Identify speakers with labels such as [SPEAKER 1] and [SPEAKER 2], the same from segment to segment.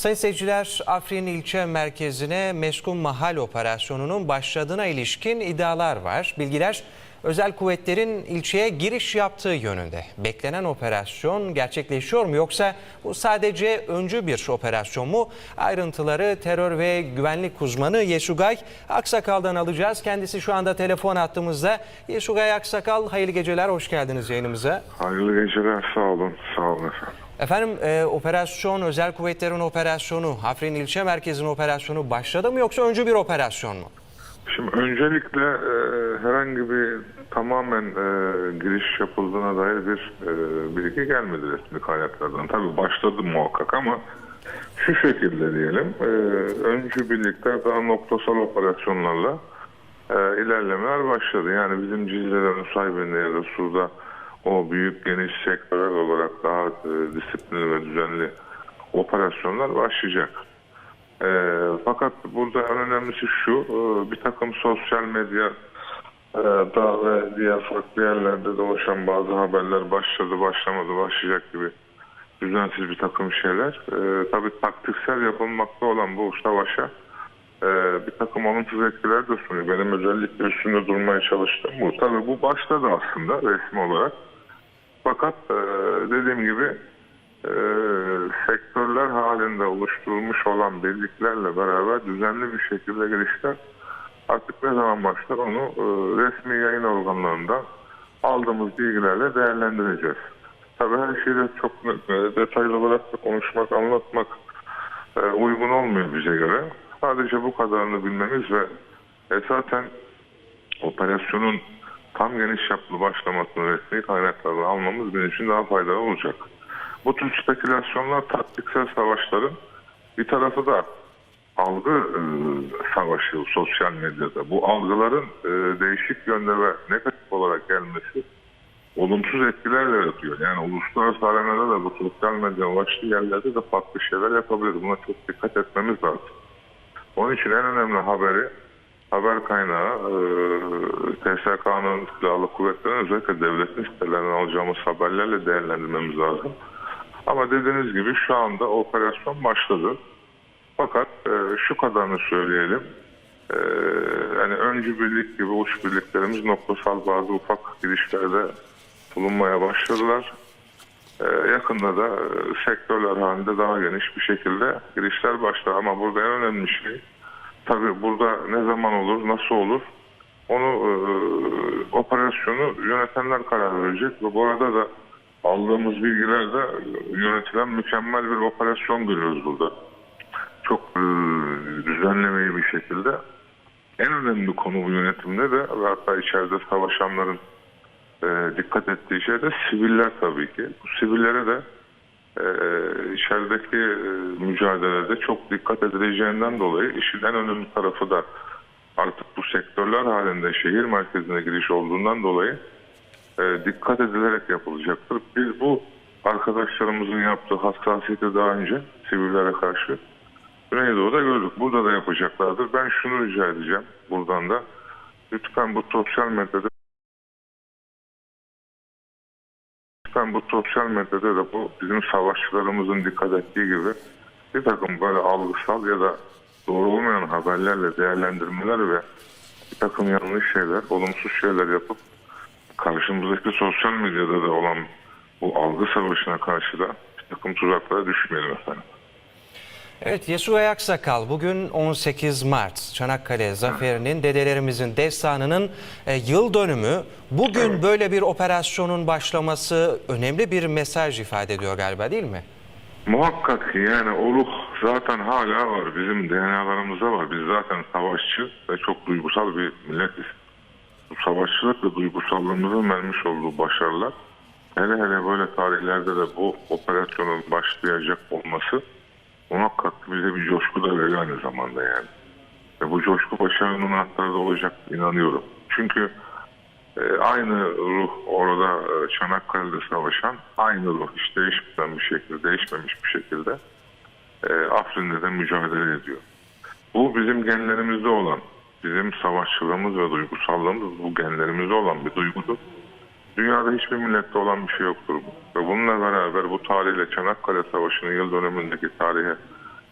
[SPEAKER 1] Sayın seyirciler, Afrin ilçe merkezine meskun mahal operasyonunun başladığına ilişkin iddialar var. Bilgiler özel kuvvetlerin ilçeye giriş yaptığı yönünde. Beklenen operasyon gerçekleşiyor mu yoksa bu sadece öncü bir operasyon mu? Ayrıntıları terör ve güvenlik uzmanı Yesugay Aksakal'dan alacağız. Kendisi şu anda telefon attığımızda. Yesugay Aksakal, hayırlı geceler, hoş geldiniz yayınımıza.
[SPEAKER 2] Hayırlı geceler, sağ olun, sağ olun efendim.
[SPEAKER 1] Efendim e, operasyon, özel kuvvetlerin operasyonu, Afrin ilçe merkezinin operasyonu başladı mı yoksa öncü bir operasyon mu?
[SPEAKER 2] Şimdi öncelikle e, herhangi bir tamamen e, giriş yapıldığına dair bir e, bilgi gelmedi resmi kaynaklardan. Tabii başladı muhakkak ama şu şekilde diyelim, e, öncü birlikte daha noktasal operasyonlarla e, ilerlemeler başladı. Yani bizim Cizre'de, Nusaybin'de ya da Sur'da o büyük geniş sektörel olarak daha e, disiplinli ve düzenli operasyonlar başlayacak. E, fakat burada en önemlisi şu, e, bir takım sosyal medya e, da ve diğer farklı yerlerde dolaşan bazı haberler başladı, başlamadı, başlayacak gibi düzensiz bir takım şeyler. E, tabii taktiksel yapılmakta olan bu savaşa e, bir takım olumsuz etkiler de sunuyor. Benim özellikle üstünde durmaya çalıştığım bu. Tabii bu başladı aslında resmi olarak. Fakat e, dediğim gibi e, sektörler halinde oluşturulmuş olan birliklerle beraber düzenli bir şekilde girişler artık ne zaman başlar onu e, resmi yayın organlarından aldığımız bilgilerle değerlendireceğiz. Tabii her şeyi çok e, detaylı olarak da konuşmak, anlatmak e, uygun olmuyor bize göre. Sadece bu kadarını bilmemiz ve esasen operasyonun tam geniş yapılı başlamasını resmi kaynaklarla almamız benim için daha faydalı olacak. Bu tür spekülasyonlar taktiksel savaşların bir tarafı da algı e, savaşı sosyal medyada. Bu algıların e, değişik yönde ve negatif olarak gelmesi olumsuz etkiler yaratıyor. Yani uluslararası arenada da bu sosyal medya ulaştığı yerlerde de farklı şeyler yapabilir. Buna çok dikkat etmemiz lazım. Onun için en önemli haberi haber kaynağı e, TSK'nın silahlı kuvvetlerin özellikle devletin sitelerinden alacağımız haberlerle değerlendirmemiz lazım. Ama dediğiniz gibi şu anda operasyon başladı. Fakat e, şu kadarını söyleyelim. E, yani öncü birlik gibi uç birliklerimiz noktasal bazı ufak girişlerde bulunmaya başladılar. E, yakında da e, sektörler halinde daha geniş bir şekilde girişler başlar. Ama burada en önemli şey tabii burada ne zaman olur, nasıl olur onu e, operasyonu yönetenler karar verecek ve bu arada da aldığımız bilgilerde yönetilen mükemmel bir operasyon görüyoruz burada. Çok e, düzenlemeyi bir şekilde. En önemli konu bu yönetimde de ve hatta içeride savaşanların e, dikkat ettiği şey de siviller tabii ki. Bu sivillere de e, içerideki mücadelede çok dikkat edileceğinden dolayı işin en önemli tarafı da artık bu sektörler halinde şehir merkezine giriş olduğundan dolayı e, dikkat edilerek yapılacaktır. Biz bu arkadaşlarımızın yaptığı hassasiyeti daha önce sivillere karşı Güneydoğu'da gördük. Burada da yapacaklardır. Ben şunu rica edeceğim buradan da. Lütfen bu sosyal medyada bu sosyal medyada da bu bizim savaşçılarımızın dikkat ettiği gibi bir takım böyle algısal ya da doğru olmayan haberlerle değerlendirmeler ve bir takım yanlış şeyler, olumsuz şeyler yapıp karşımızdaki sosyal medyada da olan bu algı savaşına karşı da bir takım tuzaklara düşmeyelim efendim.
[SPEAKER 1] Evet Yesugay Aksakal bugün 18 Mart Çanakkale Zaferi'nin dedelerimizin destanının e, yıl dönümü. Bugün böyle bir operasyonun başlaması önemli bir mesaj ifade ediyor galiba değil mi?
[SPEAKER 2] Muhakkak yani o ruh zaten hala var. Bizim DNA'larımızda var. Biz zaten savaşçı ve çok duygusal bir milletiz. Bu savaşçılık ve duygusallığımızın vermiş olduğu başarılar hele hele böyle tarihlerde de bu operasyonun başlayacak olması muhakkak ki bize bir coşku da veriyor aynı zamanda yani. Ve bu coşku başarının anahtarı da olacak inanıyorum. Çünkü e, aynı ruh orada e, Çanakkale'de savaşan aynı ruh hiç değişmeyen bir şekilde, değişmemiş bir şekilde e, Afrin'de de mücadele ediyor. Bu bizim genlerimizde olan, bizim savaşçılığımız ve duygusallığımız bu genlerimizde olan bir duygudur. Dünyada hiçbir millette olan bir şey yoktur bu. Ve bununla beraber bu tarihle Çanakkale Savaşı'nın yıl dönümündeki tarihe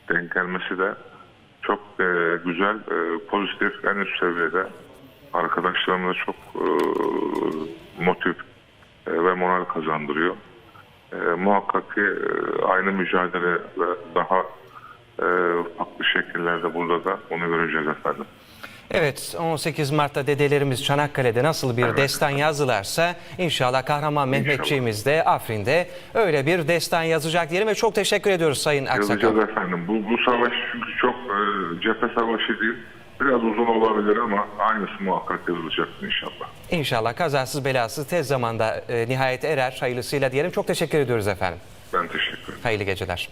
[SPEAKER 2] denk gelmesi de çok e, güzel, e, pozitif, en üst seviyede. Arkadaşlarımıza çok e, motiv e, ve moral kazandırıyor. E, muhakkak ki e, aynı mücadele ve daha e, farklı şekillerde burada da onu göreceğiz efendim.
[SPEAKER 1] Evet 18 Mart'ta dedelerimiz Çanakkale'de nasıl bir destan yazdılarsa inşallah kahraman Mehmetçiğimiz de Afrin'de öyle bir destan yazacak diyelim ve çok teşekkür ediyoruz Sayın Aksakal.
[SPEAKER 2] Yazacağız efendim. Bu, bu savaş çünkü çok e, cephe savaşı değil. Biraz uzun olabilir ama aynısı muhakkak yazılacak inşallah.
[SPEAKER 1] İnşallah kazasız belasız tez zamanda e, nihayet erer hayırlısıyla diyelim. Çok teşekkür ediyoruz efendim.
[SPEAKER 2] Ben teşekkür ederim.
[SPEAKER 1] Hayırlı geceler.